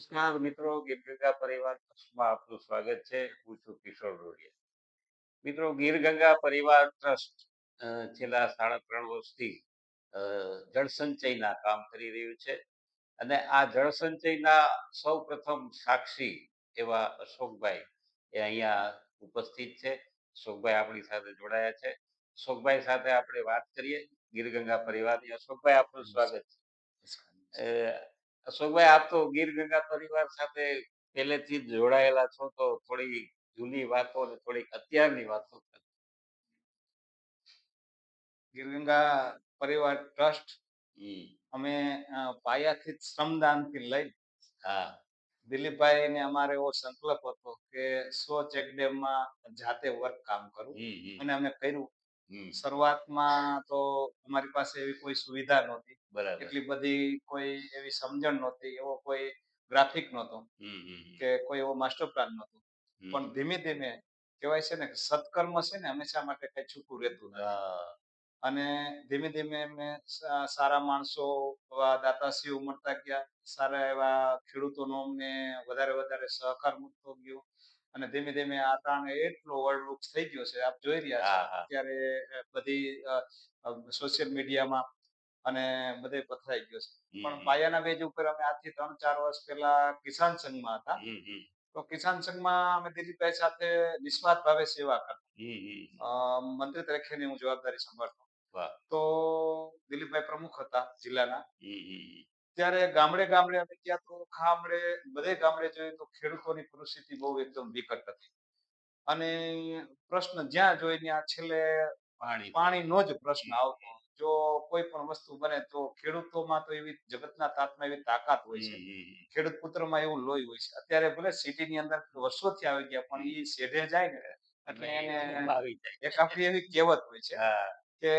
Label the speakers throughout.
Speaker 1: નમસ્કાર મિત્રો ગીર ગંગા ટ્રસ્ટમાં આપનું સ્વાગત છે. હું છું કિશોર રોડિયા મિત્રો ગીર ગંગા પરિવાર ટ્રસ્ટ છેલ્લા સાડા ત્રણ વર્ષથી જળસંચયના કામ કરી રહ્યું છે અને આ જળસંચયના સૌ પ્રથમ સાક્ષી એવા અશોકભાઈ એ અહીંયા ઉપસ્થિત છે. અશોકભાઈ આપણી સાથે જોડાયા છે. અશોકભાઈ સાથે આપણે વાત કરીએ. ગીર ગંગા પરિવારની. અશોકભાઈ આપનું સ્વાગત છે. અશોકભાઈ આપ તો ગીર ગંગા પરિવાર સાથે પહેલેથી જ જોડાયેલા છો તો થોડી જૂની વાતો અને થોડીક અત્યારની વાતો.
Speaker 2: ગીરગંગા પરિવાર ટ્રસ્ટ અમે પાયાથી શ્રમદાનથી લઈ
Speaker 1: હા.
Speaker 2: દિલીપભાઈ ને અમારે એવો સંકલ્પ હતો કે સો ચેકડેમમાં જાતે વર્ક કામ કરવું અને અમે કર્યું. શરૂઆતમાં તો અમારી પાસે એવી કોઈ સુવિધા નહોતી. એટલી બધી કોઈ એવી સમજણ નહોતી એવો કોઈ ગ્રાફિક નહોતો કે કોઈ એવો માસ્ટર પ્લાન નહોતો. પણ ધીમે ધીમે કહેવાય છે ને કે સત્કર્મ છે ને હંમેશા માટે કઈ છૂટું રહેતું અને ધીમે ધીમે એમને સારા માણસો દાતાશ્રીઓ મળતા ગયા. સારા એવા ખેડૂતોનો અમને વધારે વધારે સહકાર મળતો ગયો. અને ધીમે ધીમે આ ત્રણ એટલો વડવૃક્ષ થઈ ગયો છે. આપ જોઈ રહ્યા છો. અત્યારે બધી સોશિયલ મીડિયામાં અને બધે પથરાઈ ગયો છે. પણ પાયાના બેજ ઉપર અમે આજથી ત્રણ ચાર વર્ષ પહેલા કિસાન સંઘમાં હતા. તો કિસાન સંઘમાં અમે દિલીપભાઈ સાથે નિસ્વાર્થ ભાવે સેવા કરતા. મંત્રી તરીકેની હું જવાબદારી સંભાળતો. તો દિલીપભાઈ પ્રમુખ હતા જિલ્લાના. ત્યારે ગામડે ગામડે અમે ગયા તો ખામડે બધે ગામડે જોઈએ તો ખેડૂતોની પરિસ્થિતિ બહુ એકદમ વિકટ હતી. અને પ્રશ્ન જ્યાં જોઈ ત્યાં છેલ્લે
Speaker 1: પાણી.
Speaker 2: પાણીનો જ પ્રશ્ન આવતો. જો કોઈ પણ વસ્તુ બને તો ખેડૂતોમાં તો એવી જગતના તાતમાં એવી તાકાત હોય છે. ખેડૂત પુત્રમાં એવું લોહી હોય છે. અત્યારે ભલે સિટીની અંદર વર્ષોથી આવી ગયા પણ એ શેઢે જાય ને એટલે એને
Speaker 1: આવી જાય.
Speaker 2: એક આપણી એવી કહેવત હોય છે કે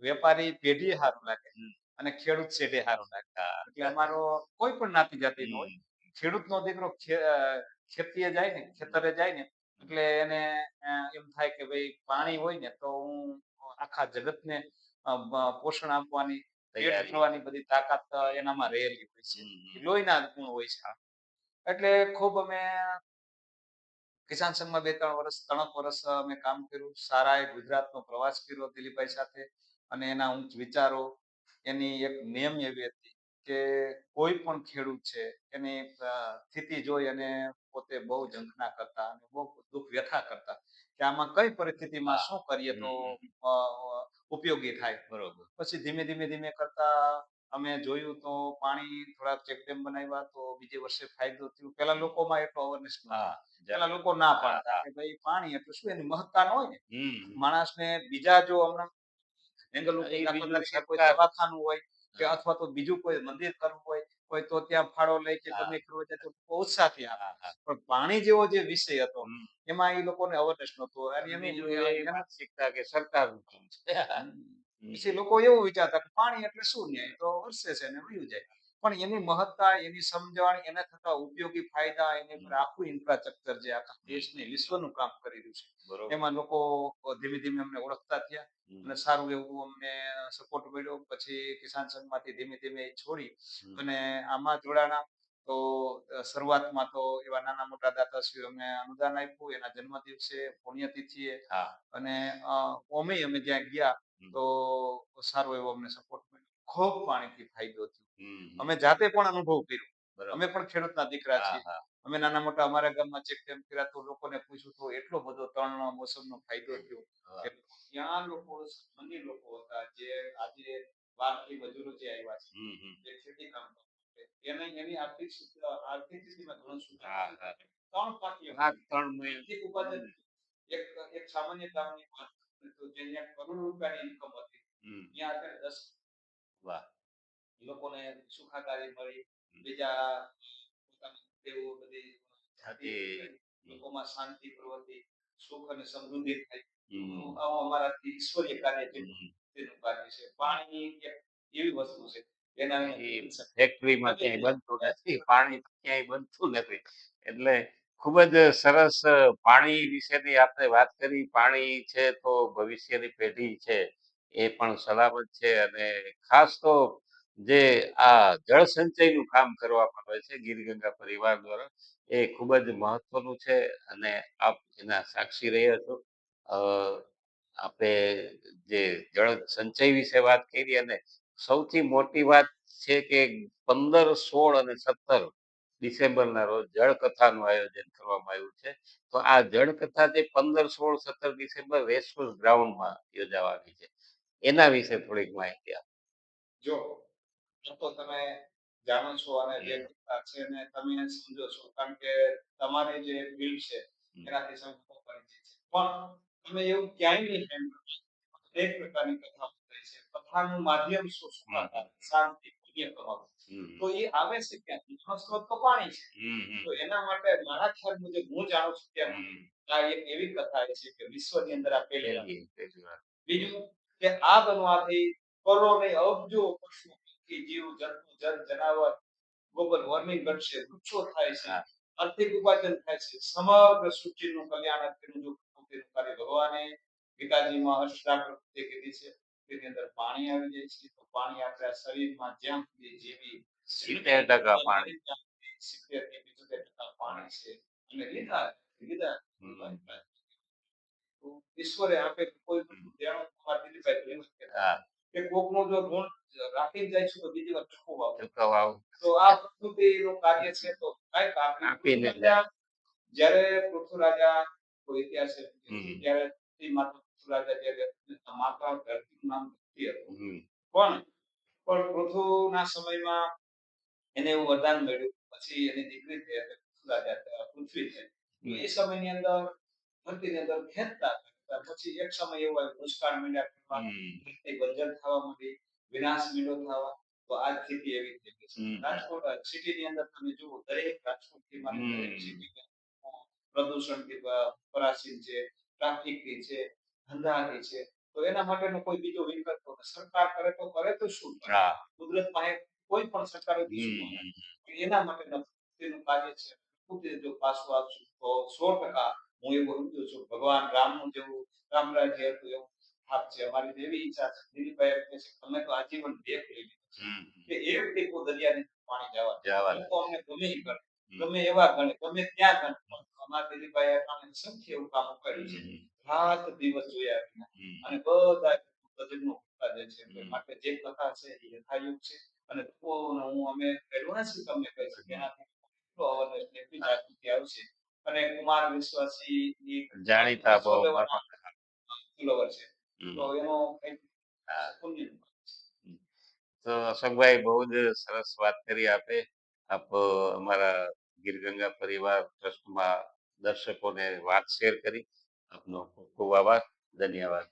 Speaker 2: વેપારી પેઢી સારું લાગે. અને ખેડૂત શેઢે સારું લાગે
Speaker 1: હા.
Speaker 2: એટલે અમારો કોઈ પણ નાતી જાતિ નો હોય. ખેડૂતનો દીકરો ખેતીએ જાય ને ખેતરે જાય ને એટલે એને એમ થાય કે ભાઈ પાણી હોય ને તો હું આખા જગતને પોષણ આપવાની પેટ ભરવાની બધી તાકાત એનામાં રહેલી હોય છે. લોહીના ગુણ હોય છે. એટલે ખૂબ અમે કિસાન સંઘમાં બે ત્રણ વર્ષ ત્રણ વર્ષ અમે કામ કર્યું. સારા એ ગુજરાતનો પ્રવાસ કર્યો દિલીપભાઈ સાથે અને એના ઊંચ વિચારો એની એક નેમ એવી હતી કે કોઈ પણ ખેડૂત છે એની સ્થિતિ જોઈ અને પોતે બહુ ઝંખના કરતા અને બહુ દુઃખ વ્યથા કરતા કે આમાં કઈ પરિસ્થિતિમાં શું કરીએ તો ઉપયોગી થાય.
Speaker 1: બરોબર.
Speaker 2: પછી ધીમે ધીમે ધીમે કરતા અમે જોયું તો પાણી થોડા ચેકડેમ બનાવ્યા તો બીજે વર્ષે ફાયદો થયો. પેલા લોકોમાં એટલો અવેરનેસ પેલા લોકો ના પાડતા કે ભાઈ પાણી એટલે શું? એની મહત્તા ન હોય ને. માણસને બીજા જો હમણાં દવાખાનું હોય કે અથવા તો બીજું કોઈ મંદિર કરવું હોય કોઈ તો ત્યાં ફાળો લઈ કે તમે કરવું તો બહુ
Speaker 1: સાથે.
Speaker 2: પણ પાણી જેવો જે વિષય હતો એમાં એ લોકોને અવેરનેસ નહોતો. અને એમ
Speaker 1: માનસિકતા કે સરકાર
Speaker 2: પછી લોકો એવું વિચારતા કે પાણી એટલે શું ન્યાય? તો વરસે છે ને વયું જાય. પણ એની મહત્તા એની સમજણ એના થતા ઉપયોગી ફાયદા એને આખું ઇન્ફ્રાસ્ટ્રક્ચર જે આખા દેશને વિશ્વનું કામ કરી રહ્યું છે. એમાં લોકો ધીમે ધીમે અમને ઓળખતા થયા અને સારું એવું અમને સપોર્ટ મળ્યો. પછી કિસાન સંઘમાંથી ધીમે ધીમે છોડી અને આમાં જોડાણા. તો શરૂઆતમાં તો એવા નાના મોટા દાતાશ્રીઓ અમને અનુદાન આપ્યું. એના જન્મ દિવસે પુણ્યતિથિએ અને ઓમે અમે જ્યાં ગયા તો સારો એવો અમને સપોર્ટ ખૂબ પાણીથી ફાયદો થયો. અમે જાતે પણ અનુભવ કર્યો. અમે પણ ખેડૂતના દીકરા છીએ. અમે નાના મોટા અમારા ગામમાં ચેક ડેમ કર્યા તો લોકોને પૂછ્યું તો એટલો બધો ત્રણ મોસમનો ફાયદો થયો કે ત્યાં લોકો સંબંધી લોકો હતા જે આજે બહારથી મજૂરો જે આવ્યા છે. જે ખેતી કામ એને એની આર્થિક આર્થિક સ્થિતિમાં ઘણો સુધાર. ત્રણ
Speaker 1: પાકી ત્રણ
Speaker 2: આર્થિક ઉપાર્જન એક એક સામાન્ય ગામની વાત. તો જે કરોડો રૂપિયાની ઇન્કમ હતી. ત્યાં અત્યારે દસ
Speaker 1: વાહ!
Speaker 2: લોકોને સુખાકારી મળી. બીજા પોતાનું તેઓ બધી જાતિ લોકોમાં શાંતિ પ્રવૃત્તિ સુખ અને સમૃદ્ધિ થાય. આવો અમારાથી ઈશ્વરીય કાર્ય છે. તેનું કાર્ય છે. પાણી એક એવી વસ્તુ છે.
Speaker 1: ફેક્ટરીમાં ક્યાંય બનતું નથી. પાણી ક્યાંય બનતું નથી. એટલે ખૂબ જ સરસ પાણી વિશેની આપણે વાત કરી. પાણી છે તો ભવિષ્યની પેઢી છે. એ પણ સલામત છે અને ખાસ તો જે આ જળ સંચયનું કામ કરવામાં આવે છે, ગીરગંગા પરિવાર દ્વારા, એ ખૂબ જ મહત્વનું છે અને આપ એના સાક્ષી રહ્યા છો. આપણે જે જળ સંચય વિશે વાત કરી અને સૌથી મોટી વાત છે કે પંદર, સોળ અને સત્તર ડિસેમ્બરના રોજ જળ કથાનું આયોજન કરવામાં આવ્યું છે. તો આ જળ કથા જે પંદર, સોળ, સત્તર ડિસેમ્બર રેસકોર્સ ગ્રાઉન્ડમાં યોજાવાની છે. એના વિશે થોડીક માહિતી આપો.
Speaker 2: જો તો તમે જાણો છો અને જે છે ને તમે સમજો છો કારણ કે તમારી જે ફિલ્ડ છે એનાથી સંપૂર્ણ પરિચિત છે. પણ તમે એવું ક્યાંય નહીં સાંભળ્યું એક પ્રકારની કથા થાય છે. કથાનું માધ્યમ શું શાંતિ તો એ આવે છે ક્યાંથી એનો સ્ત્રોત તો પાણી છે. તો એના માટે મારા ખ્યાલ મુજબ હું જાણું છું ત્યાં આ એક એવી કથા છે કે વિશ્વની અંદર આ પહેલી વાર
Speaker 1: પહેલી પહેલી વાર
Speaker 2: બીજું કે આ બનવાથી કરોડો અબજો પશુ પક્ષી જીવ જંતુ જન જનાવર ગ્લોબલ વોર્મિંગ ઘટશે વૃક્ષો થાય છે આર્થિક ઉપાર્જન થાય છે સમગ્ર સૃષ્ટિનું કલ્યાણ અત્યનું જો પ્રકૃતિનું કાર્ય ભગવાને ગીતાજીમાં અષ્ટા પ્રકૃતિ કીધી છે તેની અંદર પાણી આવી જાય છે તો પાણી આપણા શરીરમાં જ્યાં સુધી જીવી
Speaker 1: સિત્તેર ટકા પાણી.
Speaker 2: સિત્તેરથી પિચોતેર ટકા પાણી છે. અને લીધા લીધા. ઈશ્વરે આપેલ કોઈ પણ દેણું તમારે દિલીપભાઈ
Speaker 1: હા.
Speaker 2: કે કોકનું જો ગુણ રાખી જાય છે તો બીજી વાર ચૂકવવું આવે. તો આ પ્રકૃતિનું કાર્ય છે તો કાંઈક આપણે
Speaker 1: આપીને
Speaker 2: પૃથ્વી રાજા કોઈ ઇતિહાસ છે. ત્યારે તે માતા પૃથ્વીરાજા જ્યારે માતા ધરતીનું નામ ધરતી હતું. પણ પણ પૃથુના સમયમાં એને એવું વરદાન મળ્યું. પછી એની દીકરી થઈ એટલે પૃથ્વીરાજા પૃથ્વી છે એ સમયની અંદર ધરતીની અંદર ખેંચતા પછી એક સમય એવો આવ્યો દુષ્કાળ મીંડા પડવા, બંજર થવા માંડી વિનાશ મીંડો થવા તો આ સ્થિતિ એવી થઈ ગઈ. રાજકોટ સિટીની અંદર તમે જુઓ દરેક રાજકોટથી માંડી દરેક. સિટી પ્રદૂષણથી પરાસીન છે ટ્રાફિકથી છે ધંધાથી છે તો એના માટેનો કોઈ બીજો વિકલ્પ નથી. સરકાર કરે તો કરે તો શું કુદરત પાસે કોઈ પણ સરકારે. એના માટે તેનું કાર્ય છે જો પાછું આવશું તો સો ટકા હું એવું સમજુ છું ભગવાન રામનું જેવું રામ હતું એવું થાપ છે. અમારી એવી ઈચ્છા છે. દિલીપભાઈ એમ છે તમે તો આજીવન દેખ લઈ કે એક ટીપો દરિયાની પાણી જવા
Speaker 1: જવા
Speaker 2: તો અમને ગમે ઈ કરે ગમે એવા ગણે ગમે ત્યાં ગણે. અમારા દિલીપભાઈ અટાણે સંખ્ય એવું કામ કર્યું છે. રાત દિવસ જોયા અને બધા ગજબનો કરતા જાય છે માટે જે કથા છે એ યથાયુગ છે. અને હું અમે નથી તમને કહી કે એનાથી awareness ને એટલી જાગૃતિ આવશે અને કુમાર વિશ્વાસી ની
Speaker 1: જાણીતા બહુ
Speaker 2: follower છે. તો એનો
Speaker 1: તો અશોકભાઈ બહુ જ સરસ વાત કરી આપે. આપ અમારા ગીરગંગા પરિવાર ટ્રસ્ટમાં દર્શકોને વાત શેર કરી. આપનો ખૂબ ખૂબ આભાર. ધન્યવાદ.